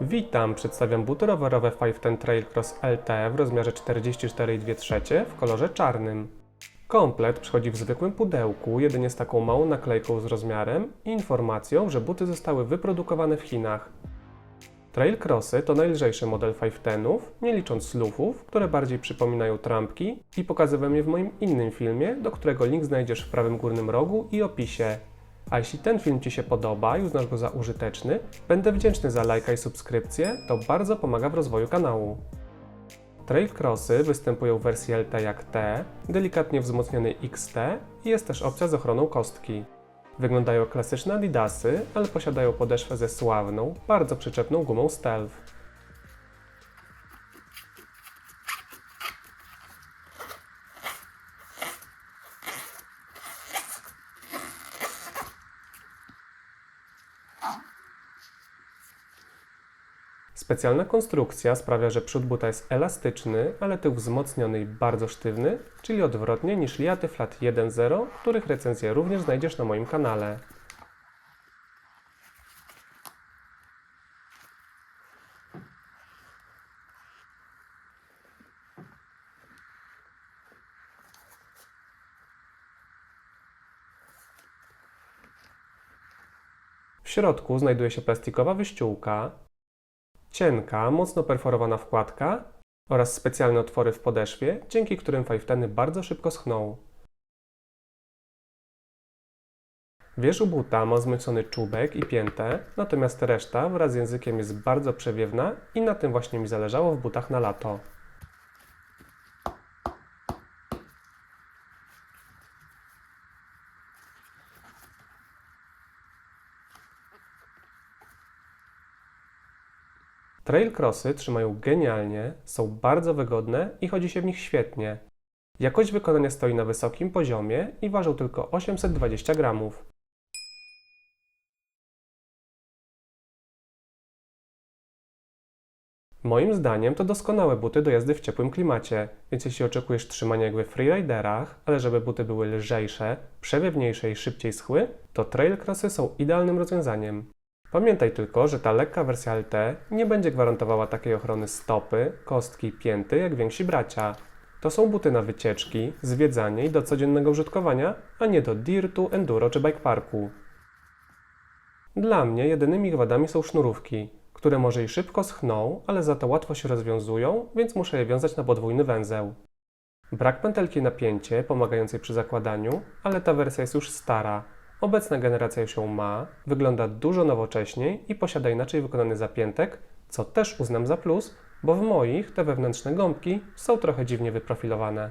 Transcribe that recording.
Witam, przedstawiam buty rowerowe 510 Trail Cross LT w rozmiarze 44,2 w kolorze czarnym. Komplet przychodzi w zwykłym pudełku, jedynie z taką małą naklejką z rozmiarem i informacją, że buty zostały wyprodukowane w Chinach. Trail Crossy to najlżejszy model 510, nie licząc slufów, które bardziej przypominają trampki i pokazywałem je w moim innym filmie, do którego link znajdziesz w prawym górnym rogu i opisie. A jeśli ten film Ci się podoba i uznasz go za użyteczny, będę wdzięczny za lajka i subskrypcję, to bardzo pomaga w rozwoju kanału. Trail Crossy występują w wersji LT jak T, delikatnie wzmocnionej XT i jest też opcja z ochroną kostki. Wyglądają jak klasyczne adidasy, ale posiadają podeszwę ze sławną, bardzo przyczepną gumą Stealth. Specjalna konstrukcja sprawia, że przód buta jest elastyczny, ale tył wzmocniony i bardzo sztywny, czyli odwrotnie niż Liaty Flat 1.0, których recenzję również znajdziesz na moim kanale. W środku znajduje się plastikowa wyściółka, cienka, mocno perforowana wkładka oraz specjalne otwory w podeszwie, dzięki którym fajfteny bardzo szybko schną. Wierzch buta ma zmycony czubek i piętę, natomiast reszta wraz z językiem jest bardzo przewiewna i na tym właśnie mi zależało w butach na lato. Trail crossy trzymają genialnie, są bardzo wygodne i chodzi się w nich świetnie. Jakość wykonania stoi na wysokim poziomie i ważą tylko 820 gramów. Moim zdaniem to doskonałe buty do jazdy w ciepłym klimacie, więc jeśli oczekujesz trzymania jak we freeriderach, ale żeby buty były lżejsze, przewiewniejsze i szybciej schły, to trail crossy są idealnym rozwiązaniem. Pamiętaj tylko, że ta lekka wersja LT nie będzie gwarantowała takiej ochrony stopy, kostki pięty jak więksi bracia. To są buty na wycieczki, zwiedzanie i do codziennego użytkowania, a nie do dirtu, enduro czy bike parku. Dla mnie jedynymi wadami są sznurówki, które może i szybko schną, ale za to łatwo się rozwiązują, więc muszę je wiązać na podwójny węzeł. Brak pętelki na pięcie, pomagającej przy zakładaniu, ale ta wersja jest już stara. Obecna generacja już ją ma, wygląda dużo nowocześniej i posiada inaczej wykonany zapiętek, co też uznam za plus, bo w moich te wewnętrzne gąbki są trochę dziwnie wyprofilowane.